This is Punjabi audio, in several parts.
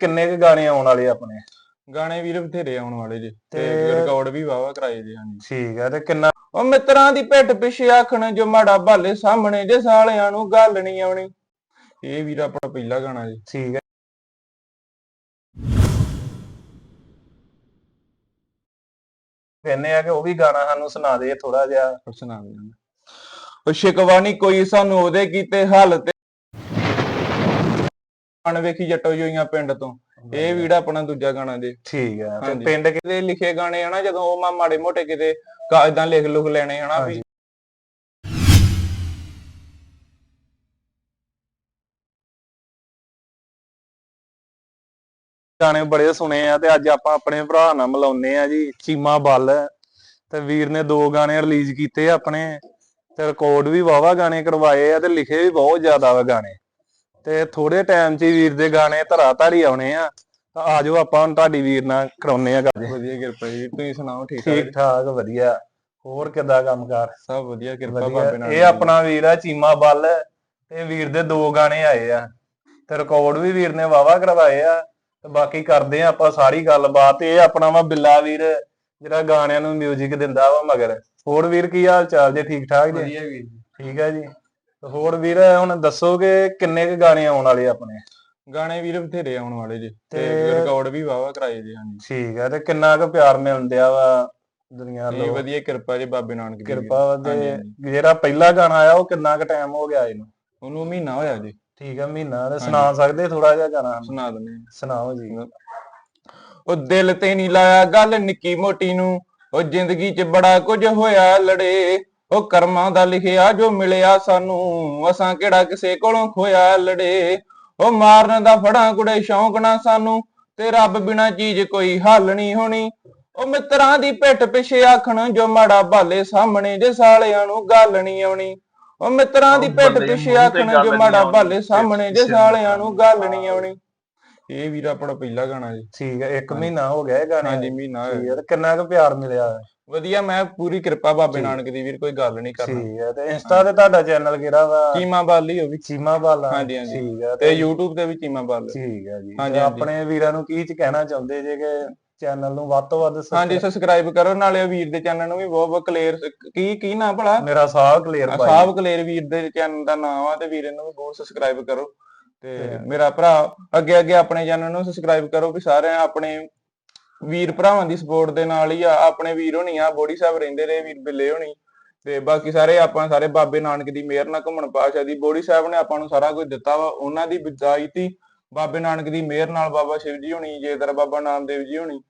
ਕਿੰਨੇ ਕੁ ਗਾਣੇ ਆਉਣ ਵਾਲੇ ਆਪਣੇ? ਗਾਣੇ ਵੀਰ ਬਥੇਰੇ ਆਉਣ ਵਾਲੇ ਜੀ ਤੇ ਰਿਕਾਰਡ ਵੀ ਵਾਵਾ ਕਰਾਏ ਜੀ ਹਾਂਜੀ। ਠੀਕ ਹੈ ਤੇ ਕਿੰਨਾ ਉਹ ਮਿੱਤਰਾਂ ਦੀ ਪਿੱਠ ਪਿੱਛੇ ਆਖਣ ਜੋ ਮਾੜਾ ਭਾਲੇ ਸਾਹਮਣੇ ਜੇ ਸਾਲਿਆਂ ਨੂੰ ਗੱਲ ਨਹੀਂ ਆਉਣੀ। ਇਹ ਵੀਰ ਆਪਣਾ ਪਹਿਲਾ ਗਾਣਾ ਜੀ। ਠੀਕ ਹੈ ਕਹਿੰਦੇ ਆ ਕਿ ਉਹ ਵੀ ਗਾਣਾ ਸਾਨੂੰ ਸੁਣਾ ਦੇ ਥੋੜਾ ਜਿਹਾ। ਸੁਣਾ ਦੇ। ਉਹ ਸ਼ਿਕਵਾ ਨੀ ਕੋਈ ਸਾਨੂੰ ਉਹਦੇ ਕੀਤੇ ਹੱਲ ਤੇ ਅਣ ਵੇਖੀ ਜੱਟੋ ਜੋਈਆਂ ਪਿੰਡ ਤੋਂ। ਇਹ ਵੀਰ ਆਪਣਾ ਦੂਜਾ ਗਾਣਾ ਜੀ। ਠੀਕ ਹੈ ਤੇ। ਪਿੰਡ ਕਿਤੇ ਲਿਖੇ ਗਾਣੇ ਹਨਾ ਜਦੋਂ ਉਹ ਮਾ ਮਾੜੇ ਮੋਟੇ ਕਿਤੇ ਇਦਾਂ ਲਿਖ ਲੁਖ ਲੈਣੇ ਹਨਾ ਵੀ। ਗਾਣੇ ਬੜੇ ਸੁਣੇ ਆ ਤੇ ਅੱਜ ਆਪਾਂ ਆਪਣੇ ਭਰਾ ਨਾਲ ਮਿਲਾਉਨੇ ਆ ਜੀ ਚੀਮਾ ਬੱਲ। ਤੇ ਵੀਰ ਨੇ ਦੋ ਗਾਣੇ ਰਿਲੀਜ਼ ਕੀਤੇ ਆ ਆਪਣੇ ਤੇ ਰਿਕਾਰਡ ਵੀ ਵਾਵਾ ਗਾਣੇ ਕਰਵਾਏ ਆ ਤੇ ਲਿਖੇ ਵੀ ਬਹੁਤ ਜ਼ਿਆਦਾ ਵਾ ਗਾਣੇ। ਤੇ ਥੋੜੇ ਟਾਈਮ 'ਚ ਹੀ ਵੀਰ ਦੇ ਗਾਣੇ ਧਰਾ ਧਾਰੀ ਆਉਣੇ ਆ। ਤਾਂ ਆਜੋ ਆਪਾਂ ਹੁਣ ਤੁਹਾਡੀ ਵੀਰ ਨਾਲ ਕਰਾਉਨੇ ਆ ਗੱਲ। ਵਧੀਆ ਕਿਰਪਾ ਜੀ। ਤੁਸੀਂ ਸੁਣਾਓ ਠੀਕ ਠਾਕ? ਠੀਕ ਠਾਕ ਵਧੀਆ। ਹੋਰ ਕਿੱਦਾਂ ਕੰਮਕਾਰ? ਸਭ ਵਧੀਆ ਕਿਰਪਾ ਬਾਬੇ ਨਾਲ ਇਹ ਆਪਣਾ ਵੀਰ ਆ ਚੀਮਾ ਬੱਲ। ਤੇ ਵੀਰ ਦੇ ਦੋ ਗਾਣੇ ਆਏ ਆ। ਤੇ ਰਿਕਾਰਡ ਵੀ ਵੀਰ ਨੇ ਵਾਵਾ ਕਰਵਾਏ ਆ। ਤੇ ਬਾਕੀ ਕਰਦੇ ਆ ਆਪਾਂ ਸਾਰੀ ਗੱਲਬਾਤ। ਇਹ ਆਪਣਾ ਵਾ ਬਿੱਲਾ ਵੀਰ ਜਿਹੜਾ ਗਾਣਿਆਂ ਨੂੰ 뮤직 ਦਿੰਦਾ ਵਾ ਮਗਰ। ਹੋਰ ਵੀਰ ਕੀ ਹਾਲ ਚਾਲ ਜੇ ਠੀਕ ਠਾਕ ਜੇ? ਵਧੀਆ ਵੀਰ ਜੀ। ਠੀਕ ਹੈ ਜੀ। ਹੋਰ ਵੀਰ ਹੁਣ ਦੱਸੋਗੇ ਕਿੰਨੇ ਕੁ ਗਾਣੇ ਆਉਣ ਵਾਲੇ ਆਪਣੇ? ਗਾਣੇ ਵੀਰ ਬਥੇਰੇ ਆਉਣ ਵਾਲੇ ਜੀ ਤੇ ਰਿਕਾਰਡ ਵੀ ਵਾਵਾ ਕਰਾਏ ਜੀ ਹਾਂਜੀ। ਠੀਕ ਹੈ ਤੇ ਕਿੰਨਾ ਕੁ ਪਿਆਰ ਮਿਲਦਿਆ ਵਾ ਦੁਨੀਆ ਤੋਂ ਵਧੀਆ ਕਿਰਪਾ ਜੀ ਬਾਬੇ ਨਾਨਕ ਦੀ। ਕਿਰਪਾ ਤੇ। ਜਿਹੜਾ ਪਹਿਲਾ ਗਾਣਾ ਆਇਆ ਉਹ ਕਿੰਨਾ ਕੁ ਟਾਈਮ ਹੋ ਗਿਆ ਇਹਨੂੰ? ਉਹਨੂੰ ਮਹੀਨਾ ਹੋਇਆ ਜੀ। ਠੀਕ ਹੈ ਮਹੀਨਾ ਤੇ ਸੁਣਾ ਸਕਦੇ ਥੋੜਾ ਜਿਹਾ ਗਾਣਾ? ਸੁਣਾ ਦਿੰਦੇ ਸੁਣਾਓ ਜੀ। ਉਹ ਦਿਲ ਤੇ ਨਹੀਂ ਲਾਇਆ ਗੱਲ ਨਿੱਕੀ ਮੋਟੀ ਨੂੰ ਉਹ ਜ਼ਿੰਦਗੀ 'ਚ ਬੜਾ ਕੁਝ ਹੋਇਆ ਲੜੇ। ਉਹ ਕਰਮਾਂ ਦਾ ਲਿਖਿਆ ਜੋ ਮਿਲਿਆ ਸਾਨੂੰ ਅਸਾਂ ਕਿਹੜਾ ਕਿਸੇ ਕੋਲੋਂ ਖੋਇਆ ਲੜੇ? ਉਹ ਮਾਰਨ ਦਾ ਫੜਾਂ ਕੁੜੇ ਸ਼ੌਂਕ ਨਾ ਸਾਨੂੰ ਤੇ ਰੱਬ ਬਿਨਾ ਚੀਜ਼ ਕੋਈ ਹੱਲ ਨਹੀਂ ਹੋਣੀ। ਉਹ ਮਿੱਤਰਾਂ ਦੀ ਪਿੱਠ ਪਿੱਛੇ ਆਖਣ ਜੋ ਮਾੜਾ ਭਾਲੇ ਸਾਹਮਣੇ ਜੇ ਸਾਲਿਆਂ ਨੂੰ ਗੱਲ ਨਹੀਂ ਆਉਣੀ। ਉਹ ਮਿੱਤਰਾਂ ਦੀ ਪਿੱਠ ਪਿੱਛੇ ਆਖਣ ਜੋ ਮਾੜਾ ਭਾਲੇ ਸਾਹਮਣੇ ਜੇ ਸਾਲਿਆਂ ਨੂੰ ਗੱਲ ਨਹੀਂ ਆਉਣੀ। ਇਹ ਵੀਰ ਆਪਣਾ ਪਹਿਲਾ ਗਾਣਾ ਜੀ। ਠੀਕ ਹੈ ਇੱਕ ਮਹੀਨਾ ਹੋ ਗਿਆ ਇਹ ਗਾਣੇ ਹਾਂਜੀ ਮਹੀਨਾ ਤੇ ਕਿੰਨਾ ਕੁ ਪਿਆਰ ਮਿਲਿਆ? ਵਧੀਆ ਮੈਂ ਪੂਰੀ ਕਿਰਪਾ ਬਾਬੇ। ਨਾਨਕ ਦੀ ਵੀਰ ਕੋਈ ਗੱਲ ਨਹੀਂ ਕਰਨਾ। ਠੀਕ ਹੈ ਤੇ ਇੰਸਟਾ ਤੇ ਤੁਹਾਡਾ ਚੈਨਲ ਕਿਹੜਾ ਵਾ? ਚੀਮਾ ਬਾਲੀ ਉਹ ਵੀ। ਚੀਮਾ ਬਾਲਾ ਹਾਂਜੀ, ਹਾਂਜੀ। ਠੀਕ ਹੈ ਤੇ YouTube ਤੇ ਵੀ ਚੀਮਾ ਬਾਲ। ਠੀਕ ਹੈ ਜੀ ਹਾਂਜੀ। ਆਪਣੇ ਵੀਰਾਂ ਨੂੰ ਕੀ ਚ ਕਹਿਣਾ ਚਾਹੁੰਦੇ ਜੇ ਕਿ ਚੈਨਲ ਨੂੰ ਵੱਧ ਤੋਂ ਵੱਧ ਹਾਂਜੀ ਸਬਸਕ੍ਰਾਈਬ ਕਰੋ ਨਾਲੇ ਵੀਰ ਦੇ ਚੈਨਲ ਨੂੰ ਵੀ ਬਹੁਤ ਬਹੁਤ ਕਲੀਅਰ ਕੀ ਕੀ ਨਾ ਭਲਾ? ਮੇਰਾ ਸਾਹ ਕਲੀਅਰ ਪਾਈ ਸਾਹਿਬ ਕਲੀਅਰ ਵੀਰ ਦੇ ਚੈਨਲ ਦਾ ਨਾਮ ਆ ਤੇ ਵੀਰ ਨੂੰ ਵੀ ਬਹੁਤ ਸਬਸਕ੍ਰਾਈਬ ਕਰੋ। ਤੇ- ਮੇਰਾ ਭਰਾ ਅੱਗੇ ਅੱਗੇ ਆਪਣੇ ਚੈਨਲ ਨੂੰ ਸਬਸਕ੍ਰਾਈਬ ਕਰੋ ਵੀ ਸਾਰੇ ਆਪਣੇ ਵੀਰ ਭਰਾਵਾਂ ਦੀ ਸਪੋਰਟ ਦੇ ਨਾਲ ਹੀ ਆ, ਆਪਣੇ ਵੀਰ ਹੋਣੀ ਆ, ਬੋੜੀ ਸਾਹਿਬ ਰਹਿੰਦੇ ਰਹੇ ਵੀਰ ਬਿੱਲੇ ਹੋਣੀ। ਤੇ ਬਾਕੀ ਸਾਰੇ ਆਪਾਂ, ਸਾਰੇ ਬਾਬੇ ਨਾਨਕ ਦੀ ਮਿਹਰ ਨਾਲ ਘੁੰਮਣ ਪਾਸ਼ਾ ਦੀ, ਬੋੜੀ ਸਾਹਿਬ ਨੇ ਆਪਾਂ ਨੂੰ ਸਾਰਾ ਕੁਝ ਦਿੱਤਾ ਵਾ, ਉਹਨਾਂ ਦੀ ਵਿਦਾਈ ਤੀ ਬਾਬੇ ਨਾਨਕ ਦੀ ਮਿਹਰ ਨਾਲ ਬਾਬਾ ਸ਼ਿਵ ਜੀ ਹੋਣੀ ਜੇਦਰ ਬਾਬਾ ਨਾਮਦੇਵ ਜੀ ਹੋਣੀ।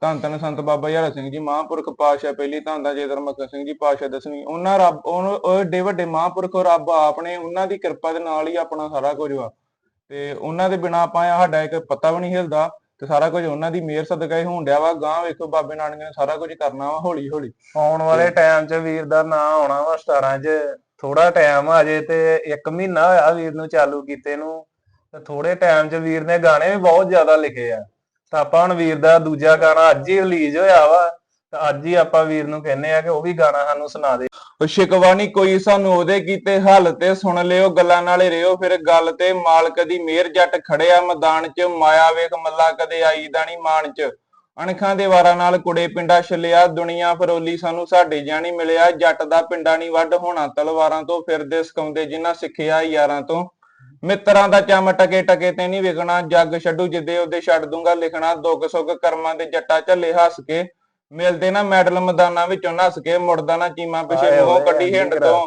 ਧੰਨ ਧੰਨ ਸੰਤ ਬਾਬਾ ਯਾਰਾ ਸਿੰਘ ਜੀ, ਮਹਾਂਪੁਰਖ ਪਾਤਸ਼ਾਹ ਪਹਿਲੀ ਧੰਨ ਦਾ ਜੇਦਰ ਮੱਖਣ ਸਿੰਘ ਜੀ ਪਾਤਸ਼ਾਹ ਦਸਵੀਂ ਉਹਨਾਂ ਰੱਬ, ਉਹਨੂੰ, ਉਹ ਏਡੇ ਵੱਡੇ ਮਹਾਂਪੁਰਖ ਰੱਬ ਆਪ ਨੇ ਉਹਨਾਂ ਦੀ ਕਿਰਪਾ ਦੇ ਨਾਲ ਹੀ ਆਪਣਾ ਸਾਰਾ ਕੁਝ ਵਾ। ਤੇ ਉਹਨਾਂ ਦੇ ਬਿਨਾ ਆਪਾਂ ਸਾਡਾ ਇੱਕ ਪਤਾ ਵੀ ਨਹੀਂ ਹਿਲਦਾ। ਤੇ ਸਾਰਾ ਕੁਝ ਉਹਨਾਂ ਦੀ ਮਿਹਰ ਸਦਕਾ ਹੀ ਹੋਣ ਡਿਆ ਵਾ ਗਾਂ ਵੇਖੋ ਬਾਬੇ ਨਾਨਕ ਨੇ ਸਾਰਾ ਕੁਝ ਕਰਨਾ ਵਾ ਹੌਲੀ ਹੌਲੀ। ਆਉਣ ਵਾਲੇ ਟਾਈਮ 'ਚ ਵੀਰ ਦਾ ਨਾਂ ਆਉਣਾ ਵਾ ਸਟਾਰਾਂ 'ਚ ਥੋੜਾ ਟਾਈਮ ਆ ਜੇ ਤੇ ਇੱਕ ਮਹੀਨਾ ਹੋਇਆ ਵੀਰ ਨੂੰ ਚਾਲੂ ਕੀਤੇ ਨੂੰ ਤੇ ਥੋੜੇ ਟਾਈਮ 'ਚ ਵੀਰ ਨੇ ਗਾਣੇ ਵੀ ਬਹੁਤ ਜ਼ਿਆਦਾ ਲਿਖੇ ਆ। ਤਾਂ ਆਪਾਂ ਹੁਣ ਵੀਰ ਦਾ ਦੂਜਾ ਗਾਣਾ ਅੱਜ ਹੀ ਰਿਲੀਜ਼ ਹੋਇਆ ਵਾ। ਤਾਂ ਅੱਜ ਹੀ ਆਪਾਂ ਵੀਰ ਨੂੰ ਕਹਿੰਨੇ ਆ ਕਿ ਉਹ ਵੀ ਗਾਣਾ ਸਾਨੂੰ ਸੁਣਾ ਦੇ। ਉਹ ਸ਼ਿਕਵਾ ਕੋਈ ਸਾਨੂੰ ਉਹਦੇ ਕੀਤੇ ਹੱਲ ਤੇ ਸੁਣ ਲਿਓ, ਗੱਲਾਂ ਨਾਲੇ ਰਿਓ। ਫਿਰ ਗੱਲ ਤੇ ਮਾਲਕ ਦੀ ਮਿਹਰ ਜੱਟ ਖੜਿਆ ਮੈਦਾਨ 'ਚ, ਮਾਇਆ ਵੇਖ ਮੱਲਾ ਕਦੇ ਆਈ ਦਾ ਮਾਨ 'ਚ। ਅਣਖਾਂ ਦੇ ਵਾਰਾਂ ਨਾਲ ਕੁੜੇ ਪਿੰਡਾ ਛਲਿਆ, ਦੁਨੀਆ ਫਰੋਲੀ ਸਾਨੂੰ ਸਾਡੇ ਜਾਣੀ ਮਿਲਿਆ। ਜੱਟ ਦਾ ਪਿੰਡਾ ਨਹੀਂ ਵੱਢ ਹੋਣਾ, ਤਲਵਾਰਾਂ ਤੋਂ ਫਿਰਦੇ ਸਕਾਉਂਦੇ ਜਿਨ੍ਹਾਂ ਸਿੱਖਿਆ ਯਾਰਾਂ ਤੋਂ। ਮਿੱਤਰਾਂ ਦਾ ਚਮ ਟਕੇ ਟਕੇ ਤੇ ਨਹੀਂ ਵਿਕਣਾ, ਜੱਗ ਛੱਡੂ ਜਿੱਦੇ ਉਹਦੇ ਛੱਡ ਦੂੰਗਾ ਲਿਖਣਾ। ਦੁੱਖ ਸੁੱਖ ਕਰਮਾਂ ਦੇ ਜੱਟਾ ਝੱਲੇ ਹੱਸ ਕੇ ਮਿਲਦੇ ਨਾ ਮੈਡਲ ਮੈਦਾਨਾਂ ਵਿੱਚੋਂ ਨੱਸ ਕੇ ਮੁੜਦਾ ਨਾ ਚੀਮਾ ਪਿਛੇ ਹੋਏ ਕੱਢੀ ਹਿੰਡ ਤੋਂ।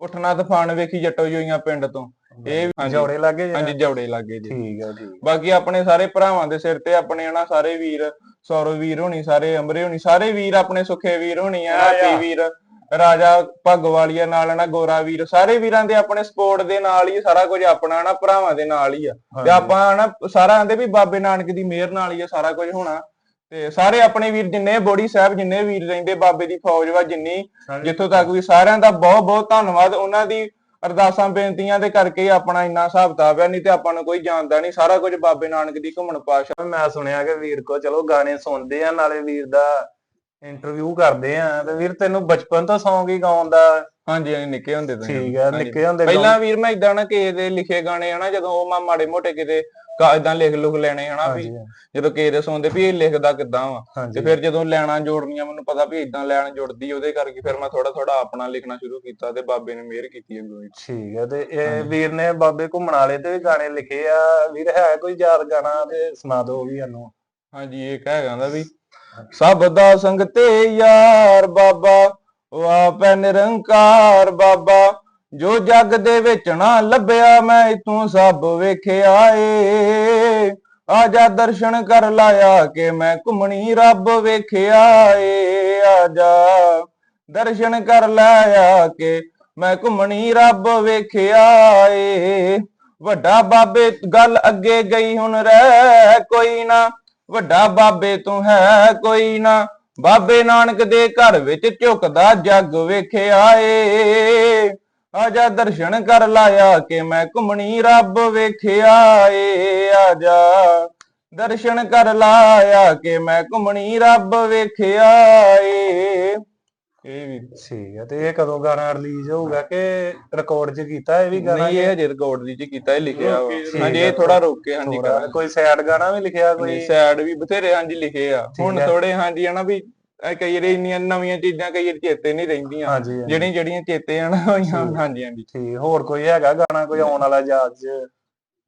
ਉੱਠਣਾ ਤੂਫਾਨ ਵੇਖੀ ਜੱਟੋ ਜੋਈਆਂ ਪਿੰਡ ਤੋਂ। ਇਹ ਵੀ-। ਜੋੜੇ ਲੱਗੇ ਹਾਂਜੀ ਜਵੜੇ ਲੱਗੇ ਜੀ। ਠੀਕ ਆ ਠੀਕ ਬਾਕੀ ਆਪਣੇ ਸਾਰੇ ਭਰਾਵਾਂ ਦੇ ਸਿਰ ਤੇ ਆਪਣੇ ਹਨਾ ਸਾਰੇ ਵੀਰ ਸੌਰਵ ਵੀਰ ਹੋਣੀ ਸਾਰੇ ਅਮਰੇ ਹੋਣੀ ਸਾਰੇ ਵੀਰ ਆਪਣੇ ਸੁਖੇ ਵੀਰ ਹੋਣੀ ਆ ਹੈਪੀ ਵੀਰ ਰਾਜਾ ਭਗਵਾਲੀਆ ਨਾਲ ਨਾ ਗੋਰਾ ਵੀਰ ਸਾਰੇ ਵੀਰਾਂ ਦੇ ਆਪਣੇ ਸਪੋਰਟ ਦੇ ਨਾਲ ਹੀ ਸਾਰਾ ਕੁਝ ਆਪਣਾ ਨਾ ਭਰਾਵਾਂ ਦੇ ਨਾਲ ਹੀ ਆ। ਤੇ ਆਪਾਂ ਨਾ ਸਾਰਾ ਆਂਦੇ ਵੀ ਬਾਬੇ ਨਾਨਕ ਦੀ ਮਿਹਰ ਨਾਲ ਹੀ ਆ ਸਾਰਾ ਕੁਝ ਹੋਣਾ। ਤੇ ਸਾਰੇ ਆਪਣੇ ਵੀਰ ਜਿੰਨੇ ਬੋੜੀ ਸਾਹਿਬ ਜਿੰਨੇ ਵੀਰ ਰਹਿੰਦੇ ਬਾਬੇ ਦੀ ਫੌਜ ਵਾ ਜਿੰਨੀ ਜਿੱਥੋਂ ਤੱਕ ਵੀ ਸਾਰਿਆਂ ਦਾ ਬਹੁਤ ਬਹੁਤ ਧੰਨਵਾਦ। ਉਹਨਾਂ ਦੀ ਅਰਦਾਸਾਂ ਬੇਨਤੀਆਂ ਦੇ ਕਰਕੇ ਆਪਣਾ ਇੰਨਾ ਹਿਸਾਬ ਕਿਤਾਬ ਹੈ ਨਹੀਂ ਤੇ ਆਪਾਂ ਨੂੰ ਕੋਈ ਜਾਣਦਾ ਨਹੀਂ। ਸਾਰਾ ਕੁਝ ਬਾਬੇ ਨਾਨਕ ਦੀ ਘੁੰਮਣ ਪਾਸ਼ਾ। ਮੈਂ ਸੁਣਿਆ ਕਿ ਵੀਰ ਕੋ ਚਲੋ ਗਾਣੇ ਸੁਣਦੇ ਆ ਨਾਲੇ ਵੀਰ ਦਾ ਇੰਟਰਵਿਊ ਕਰਦੇ ਆ। ਤੇ ਵੀਰ ਤੈਨੂੰ ਬਚਪਨ ਤੋਂ ਸੌਂਗ ਹੀ ਗਾਉਣ ਦਾ ਹਾਂਜੀ ਹਾਂਜੀ ਨਿੱਕੇ ਹੁੰਦੇ ਤੋਂ। ਠੀਕ ਹੈ ਹਾਂਜੀ। ਨਿੱਕੇ ਹੁੰਦੇ ਪਹਿਲਾਂ ਵੀਰ ਮੈਂ ਇਦਾਂ ਨਾ ਕਿਸੇ ਦੇ ਲਿਖੇ ਗਾਣੇ ਹਨਾ ਜਦੋਂ ਉਹ ਮੈਂ ਮਾੜੇ ਮੋਟੇ ਕਿਤੇ ਇਦਾਂ ਲਿਖ ਲੁਖ ਲੈਣੇ ਹਨਾ ਵੀ ਜਦੋਂ ਕਿਸੇ ਦੇ ਸੁਣਦੇ ਵੀ ਇਹ ਲਿਖਦਾ ਕਿੱਦਾਂ ਵਾ। ਤੇ ਫਿਰ ਜਦੋਂ ਲੈਣਾ ਜੋੜਨੀਆਂ ਮੈਨੂੰ ਪਤਾ ਵੀ ਇਦਾਂ ਲੈਣ ਜੁੜਦੀ ਉਹਦੇ ਕਰਕੇ ਫਿਰ ਮੈਂ ਥੋੜਾ ਥੋੜਾ ਆਪਣਾ ਲਿਖਣਾ ਸ਼ੁਰੂ ਕੀਤਾ ਤੇ ਬਾਬੇ ਨੇ ਮਿਹਰ ਕੀਤੀ ਅੱਗੋਂ। ਠੀਕ ਹੈ ਤੇ ਇਹ ਵੀਰ ਨੇ ਬਾਬੇ ਘੁੰਮਣ ਵਾਲੇ ਤੇ ਵੀ ਗਾਣੇ ਲਿਖੇ ਆ। ਵੀਰ ਹੈ ਕੋਈ ਯਾਦ ਗਾਣਾ ਤੇ ਸੁਣਾ ਦਿਓ ਉਹ ਵੀ ਸਾਨੂੰ। ਹਾਂਜੀ ਇਹ ਕਹਿ ਕਹਿੰਦਾ ਵੀ। ਸਭ ਦਾ ਸੰਗ ਤੇ ਯਾਰ ਬਾਬਾ ਉਹ ਆਪੈ ਨਿਰੰਕਾਰ ਬਾਬਾ। ਜੋ ਜੱਗ ਦੇ ਵਿੱਚ ਨਾ ਲੱਭਿਆ ਮੈਂ ਇਤੋਂ ਸਭ ਵੇਖਿਆ ਏ। ਆ ਦਰਸ਼ਨ ਕਰ ਲਾਇਆ ਕਿ ਮੈਂ ਘੁੰਮਣੀ ਰੱਬ ਵੇਖਿਆ ਏ। ਆ ਦਰਸ਼ਨ ਕਰ ਲਾਇਆ ਕਿ ਮੈਂ ਘੁੰਮਣੀ ਰੱਬ ਵੇਖਿਆ ਏ। ਵੱਡਾ ਬਾਬੇ ਗੱਲ ਅੱਗੇ ਗਈ ਹੁਣ ਰਹਿ ਕੋਈ ਨਾ। ਵੱਡਾ ਬਾਬੇ ਤੂੰ ਹੈ ਕੋਈ ਨਾ। ਬਾਬੇ ਨਾਨਕ ਦੇ ਘਰ ਵਿੱਚ ਝੁਕਦਾ ਜੱਗ ਵੇਖਿਆ ਏ। ਆਜਾ ਦਰਸ਼ਨ ਕਰ ਲਾਇਆ ਕਿ ਮੈਂ ਘੁੰਮਣੀ ਰੱਬ ਵੇਖਿਆ ਏ ਆਜਾ। ਦਰਸ਼ਨ ਕਰ ਲਾਇਆ ਕਿ ਮੈਂ ਘੁੰਮਣੀ ਰੱਬ ਵੇਖਿਆ ਏ। ਇਹ ਵੀ ਠੀਕ ਹੈ ਤੇ ਇਹ ਕਦੋਂ ਗਾਣਾ ਰਿਲੀਜ਼ ਹੋਊਗਾ ਕਿ ਰਿਕਾਰਡ 'ਚ ਕੀਤਾ ਇਹ ਵੀ ਗਾਣਾ ਨਹੀਂ ਇਹ ਹਜੇ ਰਿਕਾਰਡ ਦੀ ਚ ਕੀਤਾ ਇਹ ਲਿਖਿਆ ਵਾ। ਠੀਕ ਹਾਂਜੀ ਇਹ ਥੋੜਾ ਰੋਕ ਕੇ ਹਾਂਜੀ ਕਰਾਂਗੇ ਕੋਈ ਸੈਡ ਗਾਣਾ ਵੀ ਲਿਖਿਆ ਕੋਈ? ਸਾਈਡ ਵੀ ਬਥੇਰੇ ਹਾਂਜੀ ਲਿਖੇ ਆ। ਹੁਣ। ਥੋੜੇ ਹਾਂਜੀ ਹਨਾ ਵੀ ਇਹ ਕਈ ਵਾਰੀ ਇੰਨੀਆਂ ਨਵੀਆਂ ਚੀਜ਼ਾਂ ਕਈ ਵਾਰੀ ਚੇਤੇ ਨਹੀਂ ਰਹਿੰਦੀਆਂ। ਹਾਂਜੀ ਹਾਂਜੀ, ਜਿਹੜੀਆਂ ਜਿਹੜੀਆਂ ਚੇਤੇ ਆ ਨਾ ਹੋਈਆਂ ਹਾਂਜੀ ਹਾਂਜੀ। ਠੀਕ ਹੋਰ ਕੋਈ ਹੈਗਾ ਗਾਣਾ ਕੋਈ ਆਉਣ ਵਾਲਾ ਯਾਦ 'ਚ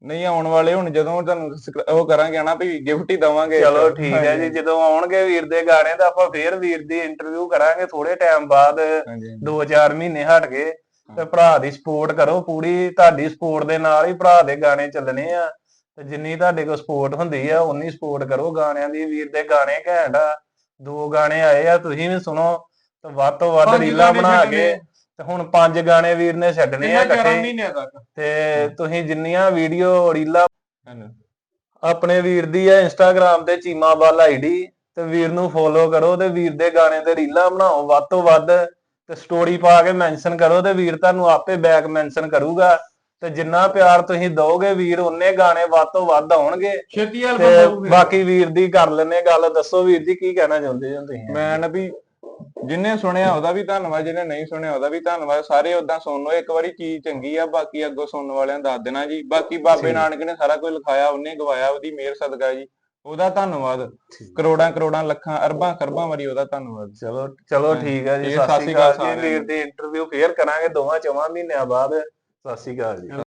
ਨਹੀਂ ਆਉਣ ਵਾਲੇ ਹੁਣ ਜਦੋਂ ਤੁਹਾਨੂੰ ਉਹ ਕਰਾਂਗੇ ਨਾ ਵੀ ਗਿਫਟ ਹੀ ਦਵਾਂਗੇ। ਚਲੋ ਠੀਕ ਹੈ ਜੀ ਜਦੋਂ ਆਉਣਗੇ ਵੀਰ ਦੇ ਗਾਣੇ ਤਾਂ ਆਪਾਂ ਫੇਰ ਵੀਰ ਦੀ ਇੰਟਰਵਿਊ ਕਰਾਂਗੇ ਥੋੜੇ ਟਾਈਮ ਬਾਅਦ। ਹਾਂਜੀ 2-4 ਮਹੀਨੇ ਹਟ ਗਏ ਤੇ ਭਰਾ ਦੀ ਸਪੋਰਟ ਕਰੋ ਪੂਰੀ। ਤੁਹਾਡੀ ਸਪੋਰਟ ਦੇ ਨਾਲ ਹੀ ਭਰਾ ਦੇ ਗਾਣੇ ਚੱਲਣੇ ਆ। ਤੇ ਜਿੰਨੀ ਤੁਹਾਡੇ ਕੋਲ ਸਪੋਰਟ ਹੁੰਦੀ ਆ ਉਨੀ ਸਪੋਰਟ ਕਰੋ ਗਾਣਿਆਂ ਦੀ। ਵੀਰ ਦੇ ਗਾਣੇ ਘੈਂਟ ਆ। ਦੋ ਗਾਣੇ ਆਏ ਆ ਤੁਸੀਂ ਵੀ ਸੁਣੋ ਤੇ ਵੱਧ ਤੋਂ ਵੱਧ ਪੰਜ ਰੀਲਾਂ ਗਾਣੇ ਬਣਾ ਛੱਡਣੇ ਕੇ ਤੇ ਹੁਣ ਪੰਜ ਗਾਣੇ ਵੀਰ ਨੇ ਛੱਡਣੇ ਆ ਇਕੱਠੇ। ਮਹੀਨਿਆਂ ਤੱਕ? ਤੇ ਤੁਸੀਂ ਜਿੰਨੀਆਂ ਵੀਡੀਓ ਰੀਲਾਂ ਹਾਂਜੀ। ਆਪਣੇ ਵੀਰ ਦੀ ਹੈ ਇੰਸਟਾਗ੍ਰam ਤੇ ਚੀਮਾ ਬੱਲ ਆਈਡੀ ਤੇ ਵੀਰ ਨੂੰ ਫੋਲੋ ਕਰੋ ਤੇ ਵੀਰ ਦੇ ਗਾਣੇ ਤੇ ਰੀਲਾਂ ਬਣਾਓ ਵੱਧ ਤੋਂ ਵੱਧ ਤੇ ਸਟੋਰੀ ਪਾ ਕੇ ਮੈਂਸ਼ਨ ਕਰੋ ਤੇ ਵੀਰ ਤੁਹਾਨੂੰ ਆਪੇ ਬੈਕ ਮੈਂਸ਼ਨ ਕਰੂਗਾ। ਤੇ ਜਿੰਨਾ ਪਿਆਰ ਤੁਸੀਂ ਦਿਓਗੇ ਵੀਰ ਉਹਨੇ ਗਾਣੇ ਵੱਧ ਤੋਂ ਵੱਧ ਆਉਣਗੇ। ਛੇਤੀ ਤੇ ਬਾਕੀ ਵੀਰ ਦੀ ਕਰ ਲੈਨੇ ਗੱਲ। ਦੱਸੋ ਵੀਰ ਜੀ ਕੀ ਕਹਿਣਾ ਚਾਹੁੰਦੇ ਹੋ ਤੁਸੀਂ? ਮੈਂ ਨਾ ਵੀ ਜਿੰਨੇ ਸੁਣਿਆ ਉਹਦਾ ਵੀ ਧੰਨਵਾਦ ਜਿਹਨੇ ਨਹੀਂ ਸੁਣਿਆ ਉਹਦਾ ਵੀ ਧੰਨਵਾਦ। ਸਾਰੇ ਉਦਾਂ ਸੁਣ ਲਓ ਇੱਕ ਵਾਰੀ ਚੀਜ਼ ਚੰਗੀ ਆ ਬਾਕੀ ਅੱਗੋਂ ਸੁਣਨ ਵਾਲਿਆਂ ਦੱਸ ਦੇਣਾ ਜੀ। ਬਾਕੀ ਬਾਬੇ। ਨਾਨਕ ਨੇ ਸਾਰਾ ਕੁਝ ਲਿਖਾਇਆ ਉਹਨੇ ਗਵਾਇਆ ਉਹਦੀ ਮਿਹਰ ਸਦਕਾ ਜੀ। ਉਹਦਾ ਧੰਨਵਾਦ। ਕਰੋੜਾਂ ਕਰੋੜਾਂ ਲੱਖਾਂ ਅਰਬਾਂ ਖਰਬਾਂ ਵਾਰੀ ਉਹਦਾ ਧੰਨਵਾਦ। ਚਲੋ ਚਲੋ। ਠੀਕ ਹੈ ਜੀ ਸਤਿ ਸ਼੍ਰੀ ਅਕਾਲ ਜੀ। ਵੀਰ। ਦੀ ਇੰਟਰਵਿਊ ਫੇਰ ਕਰਾਂਗੇ ਦੋਵਾਂ ਚੋਵਾਂ ਮਹੀਨਿਆਂ ਬਾਅਦ। ਸਤਿ ਸ਼੍ਰੀ ਅਕਾਲ ਜੀ